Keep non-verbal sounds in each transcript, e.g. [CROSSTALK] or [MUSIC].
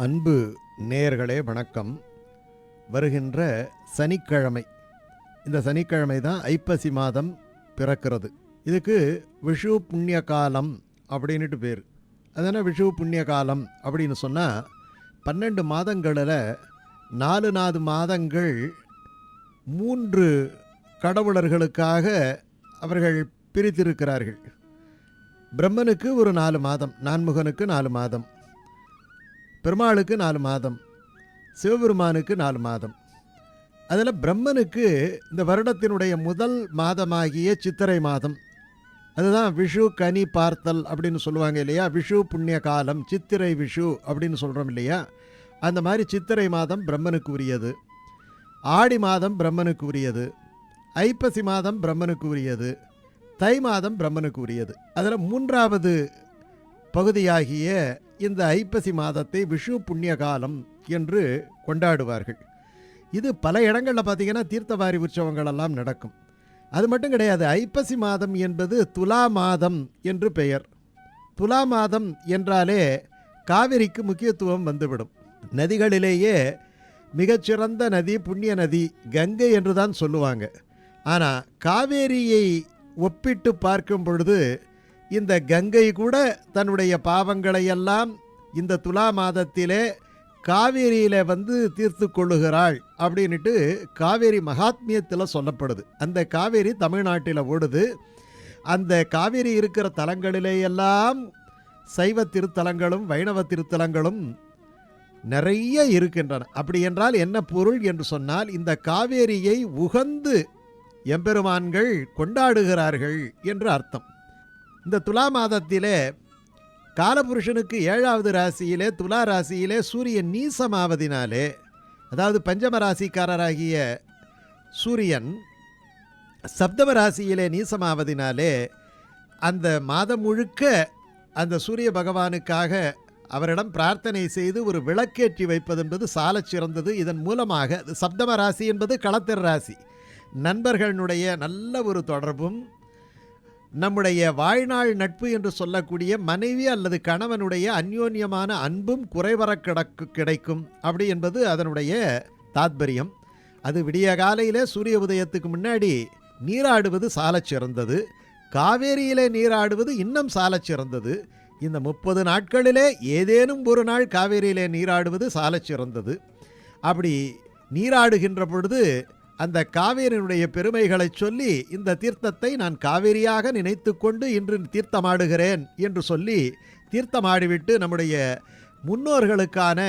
அன்பு நேயர்களே வணக்கம். வருகின்ற சனிக்கிழமை. இந்த சனிக்கிழமை தான் ஐப்பசி மாதம் பிறக்கிறது. இதுக்கு விஷு புண்ணிய காலம் அப்படின்ட்டு பேர். அதனால் விஷு புண்ணிய காலம் அப்படின்னு சொன்னால் பன்னெண்டு மாதங்களில் நாலு நாலு மாதங்கள் மூன்று கடவுளர்களுக்காக அவர்கள் பிரித்திருக்கிறார்கள். பிரம்மனுக்கு ஒரு நாலு மாதம் நான்முகனுக்கு நாலு மாதம். பெருமாளுக்கு நாலு மாதம் சிவபெருமானுக்கு நாலு மாதம். அதில் பிரம்மனுக்கு இந்த வருடத்தினுடைய முதல் மாதமாகிய சித்திரை மாதம். அதுதான் விஷு கனி பார்த்தல் அப்படின்னு சொல்லுவாங்க இல்லையா? விஷு புண்ணிய காலம் சித்திரை விஷு அப்படின்னு சொல்கிறோம் இல்லையா? அந்த மாதிரி சித்திரை மாதம் பிரம்மனுக்கு உரியது ஆடி மாதம் பிரம்மனுக்கு உரியது ஐப்பசி மாதம் பிரம்மனுக்கு உரியது தை மாதம் பிரம்மனுக்கு உரியது அதில் மூன்றாவது பகுதியாகிய இந்த ஐப்பசி மாதத்தை விஷு புண்ணிய காலம் என்று கொண்டாடுவார்கள். இது பல இடங்களில் பார்த்தீங்கன்னா தீர்த்தவாரி உற்சவங்களெல்லாம் நடக்கும். அது மட்டும் கிடையாது ஐப்பசி மாதம் என்பது துலா மாதம் என்று பெயர். துலா மாதம் என்றாலே காவிரிக்கு முக்கியத்துவம் வந்துவிடும். நதிகளிலேயே மிகச்சிறந்த நதி புண்ணிய நதி கங்கை என்று தான் சொல்லுவாங்க. ஆனால் காவேரியை ஒப்பிட்டு பார்க்கும் பொழுது இந்த கங்கை கூட தன்னுடைய பாவங்களை எல்லாம் இந்த துலா மாதத்திலே காவேரியில் வந்து தீர்த்து கொள்ளுகிறாள் அப்படின்ட்டு காவேரி மகாத்மியத்தில் சொல்லப்படுது. அந்த காவேரி தமிழ்நாட்டில் ஓடுது. அந்த காவேரி இருக்கிற தலங்களிலேயெல்லாம் சைவ திருத்தலங்களும் வைணவ திருத்தலங்களும் நிறைய இருக்கின்றன. அப்படி என்றால் என்ன பொருள் என்று சொன்னால் இந்த காவேரியை உகந்து எம்பெருமான்கள் கொண்டாடுகிறார்கள் என்று அர்த்தம். இந்த துலா மாதத்திலே காலபுருஷனுக்கு ஏழாவது ராசியிலே துலா ராசியிலே சூரியன் நீசமாவதினாலே அதாவது பஞ்சம ராசிக்காரராகிய சூரியன் சப்தம ராசியிலே நீசமாவதினாலே அந்த மாதம் முழுக்க அந்த சூரிய பகவானுக்காக அவரிடம் பிரார்த்தனை செய்து ஒரு விளக்கேற்றி வைப்பது என்பது சாலச் சிறந்தது. இதன் மூலமாக சப்தம ராசி என்பது களத்திர ராசி. நண்பர்களுடைய நல்ல ஒரு தொடர்பும் நம்முடைய வாழ்நாள் நட்பு என்று சொல்லக்கூடிய மனைவி அல்லது கணவனுடைய அந்யோன்யமான அன்பும் குறைவர கிடக்கு கிடைக்கும். அப்படி என்பது அதனுடைய தாத்பரியம். அது விடிய காலையில் சூரிய உதயத்துக்கு முன்னாடி நீராடுவது சாலச் சிறந்தது. காவேரியிலே நீராடுவது இன்னும் சாலச் சிறந்தது. இந்த முப்பது நாட்களிலே ஏதேனும் ஒரு நாள் காவேரியிலே நீராடுவது சாலச் சிறந்தது. அப்படி நீராடுகின்ற பொழுது அந்த காவேரியினுடைய பெருமைகளை சொல்லி இந்த தீர்த்தத்தை நான் காவேரியாக நினைத்து கொண்டு இன்று தீர்த்தமாடுகிறேன் என்று சொல்லி தீர்த்தமாடிவிட்டு நம்முடைய முன்னோர்களுக்கான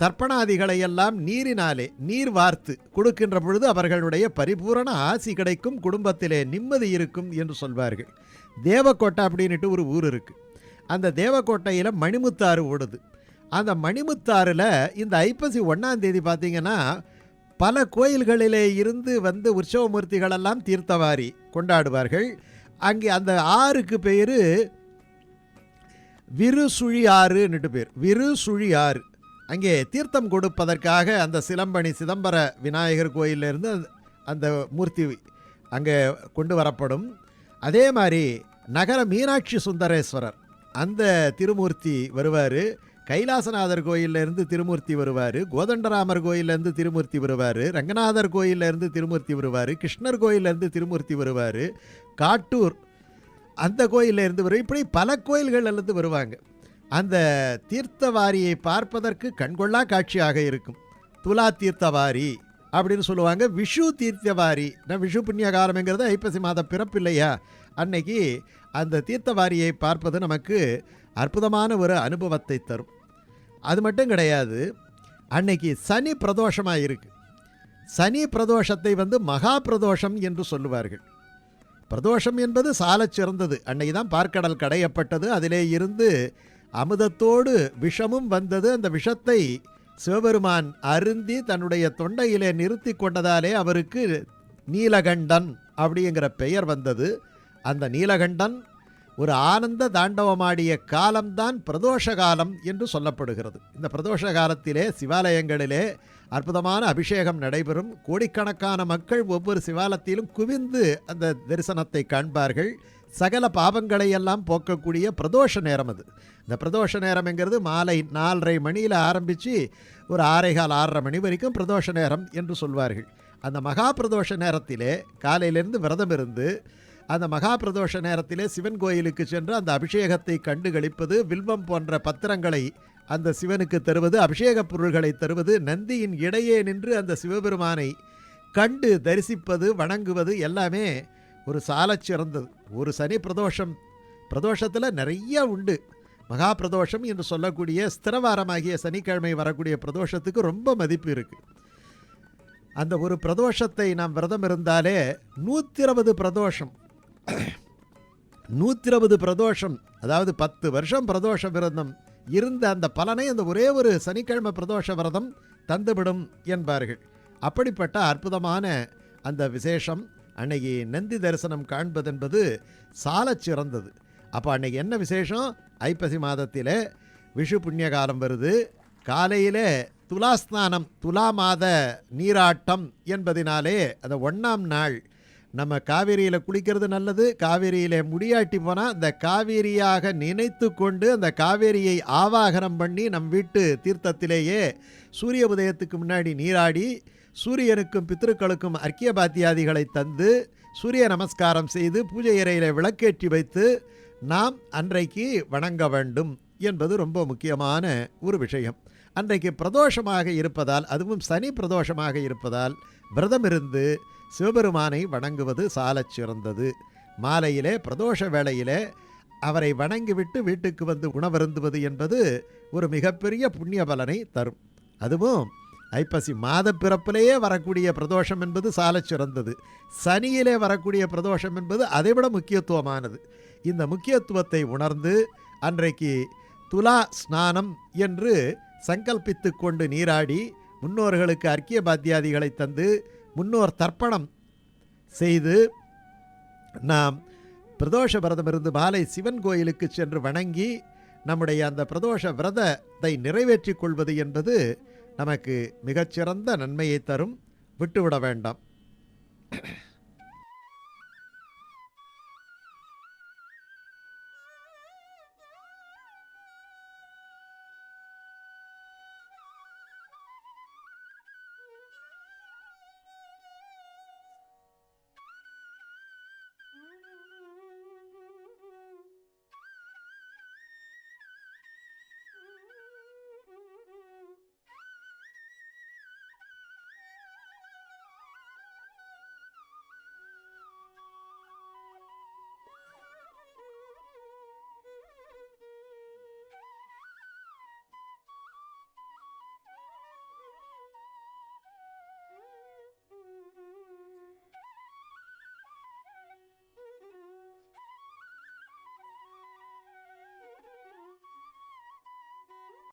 தர்ப்பணாதிகளை எல்லாம் நீரினாலே நீர் வார்த்து கொடுக்கின்ற பொழுது அவர்களுடைய பரிபூரண ஆசி கிடைக்கும் குடும்பத்திலே நிம்மதி இருக்கும் என்று சொல்வார்கள். தேவக்கோட்டை அப்படின்ட்டு ஒரு ஊர் இருக்குது அந்த தேவக்கோட்டையில் மணிமுத்தாறு ஓடுது. அந்த மணிமுத்தாறில் இந்த ஐப்பசி ஒன்றாம் தேதி பார்த்திங்கன்னா பல கோயில்களிலே இருந்து வந்து உற்சவமூர்த்திகளெல்லாம் தீர்த்தவாரி கொண்டாடுவார்கள். அங்கே அந்த ஆறுக்கு பேர் விருசுழி ஆறுன்னுட்டு பேர். விருசுழி ஆறு அங்கே தீர்த்தம் கொடுப்பதற்காக அந்த சிலம்பணி சிதம்பர விநாயகர் கோயிலிருந்து அந்த மூர்த்தி அங்கே கொண்டு வரப்படும். அதே மாதிரி நகர மீனாட்சி சுந்தரேஸ்வரர் அந்த திருமூர்த்தி வருவார். கைலாசநாதர் கோயிலிருந்து திருமூர்த்தி வருவார் கோதண்டராமர் கோயிலேருந்து திருமூர்த்தி வருவார் ரங்கநாதர் கோயிலேருந்து திருமூர்த்தி வருவார் கிருஷ்ணர் கோயிலேருந்து திருமூர்த்தி வருவார் காட்டூர் அந்த கோயிலேருந்து வரும். இப்படி பல கோயில்கள்லேருந்து வருவாங்க. அந்த தீர்த்தவாரியை பார்ப்பதற்கு கண்கொள்ளா காட்சியாக இருக்கும். துலா தீர்த்தவாரி அப்படின்னு சொல்லுவாங்க. விஷு தீர்த்தவாரி. நான் விஷு புண்ணிய காலம்ங்கிறது ஐப்பசி மாதம் பிறப்பு இல்லையா? அன்னைக்கு அந்த தீர்த்தவாரியை பார்ப்பது நமக்கு அற்புதமான ஒரு அனுபவத்தை தரும். அது மட்டும் கிடையாது அன்னைக்கு சனி பிரதோஷமாக இருக்குது சனி பிரதோஷத்தை வந்து மகா பிரதோஷம் என்று சொல்லுவார்கள். பிரதோஷம் என்பது சாலச் சிறந்தது. அன்னைக்கு தான் பார்க்கடல் கடையப்பட்டது. அதிலே இருந்து அமுதத்தோடு விஷமும் வந்தது. அந்த விஷத்தை சிவபெருமான் அருந்தி தன்னுடைய தொண்டையிலே நிறுத்தி கொண்டதாலே அவருக்கு நீலகண்டன் அப்படிங்கிற பெயர் வந்தது. அந்த நீலகண்டன் ஒரு ஆனந்த தாண்டவமாடிய காலம்தான் பிரதோஷ காலம் என்று சொல்லப்படுகிறது. இந்த பிரதோஷ காலத்திலே சிவாலயங்களிலே அற்புதமான அபிஷேகம் நடைபெறும். கோடிக்கணக்கான மக்கள் ஒவ்வொரு சிவாலயத்திலும் குவிந்து அந்த தரிசனத்தை காண்பார்கள். சகல பாவங்களை எல்லாம் போக்கக்கூடிய பிரதோஷ நேரம் அது. இந்த பிரதோஷ நேரம்ங்கிறது மாலை நாலரை மணியில் ஆரம்பித்து ஒரு ஆறேகால் ஆறரை மணி வரைக்கும் பிரதோஷ நேரம் என்று சொல்வார்கள். அந்த மகா பிரதோஷ நேரத்திலே காலையிலேருந்து விரதம் இருந்து அந்த மகா பிரதோஷ நேரத்திலே சிவன் கோயிலுக்கு சென்று அந்த அபிஷேகத்தை கண்டு கழிப்பது வில்வம் போன்ற பத்திரங்களை அந்த சிவனுக்கு தருவது அபிஷேகப் பொருள்களை தருவது நந்தியின் இடையே நின்று அந்த சிவபெருமானை கண்டு தரிசிப்பது வணங்குவது எல்லாமே ஒரு சாலச் சிறந்தது. ஒரு சனி பிரதோஷம் பிரதோஷத்தில் நிறைய உண்டு. மகா பிரதோஷம் என்று சொல்லக்கூடிய ஸ்திரவாரமாகிய சனிக்கிழமை வரக்கூடிய பிரதோஷத்துக்கு ரொம்ப மதிப்பு இருக்குது அந்த ஒரு பிரதோஷத்தை நாம் விரதம் இருந்தாலே நூற்றி இருபது பிரதோஷம் [COUGHS] நூற்றி இருபது பிரதோஷம் அதாவது பத்து வருஷம் பிரதோஷ விரதம் இருந்த அந்த பலனை அந்த ஒரே ஒரு சனிக்கிழமை பிரதோஷ விரதம் தந்துவிடும் என்பார்கள். அப்படிப்பட்ட அற்புதமான அந்த விசேஷம் அன்னைக்கு நந்தி தரிசனம் காண்பதென்பது சாலச் சிறந்தது. அப்போ அன்னைக்கு என்ன விசேஷம்? ஐப்பசி மாதத்திலே விஷு புண்ணிய காலம் வருது. காலையிலே துலாஸ்நானம் துலா மாத நீராட்டம் என்பதினாலே அந்த ஒன்றாம் நாள் நம்ம காவேரியில் குளிக்கிறது நல்லது காவேரியில் முடியாட்டி போனால் அந்த காவேரியாக நினைத்து கொண்டு அந்த காவேரியை ஆவாகனம் பண்ணி நம் வீட்டு தீர்த்தத்திலேயே சூரிய உதயத்துக்கு முன்னாடி நீராடி சூரியனுக்கும் பித்ருக்களுக்கும் அர்க்கிய பாத்தியாதிகளை தந்து சூரிய நமஸ்காரம் செய்து பூஜை அறையில் விளக்கேற்றி வைத்து நாம் அன்றைக்கு வணங்க வேண்டும் என்பது ரொம்ப முக்கியமான ஒரு விஷயம். அன்றைக்கு பிரதோஷமாக இருப்பதால் அதுவும் சனி பிரதோஷமாக இருப்பதால் விரதம் இருந்து சிவபெருமானை வணங்குவது சாலச் சிறந்தது. மாலையிலே பிரதோஷ வேளையிலே அவரை வணங்கிவிட்டு வீட்டுக்கு வந்து உணவருந்துவது என்பது ஒரு மிகப்பெரிய புண்ணிய பலனை தரும். அதுவும் ஐப்பசி மாத பிறப்பிலேயே வரக்கூடிய பிரதோஷம் என்பது சாலச் சிறந்தது. சனியிலே வரக்கூடிய பிரதோஷம் என்பது அதைவிட முக்கியத்துவமானது. இந்த முக்கியத்துவத்தை உணர்ந்து அன்றைக்கு துலா ஸ்நானம் என்று சங்கல்பித்து கொண்டு நீராடி முன்னோர்களுக்கு அர்க்கிய பாத்தியாதிகளை தந்து முன்னோர் தர்ப்பணம் செய்து நாம் பிரதோஷ விரதம் இருந்து மாலை சிவன் கோயிலுக்கு சென்று வணங்கி நம்முடைய அந்த பிரதோஷ விரதத்தை நிறைவேற்றிக் கொள்வது என்பது நமக்கு மிகச்சிறந்த நன்மையை தரும். விட்டுவிட வேண்டாம்.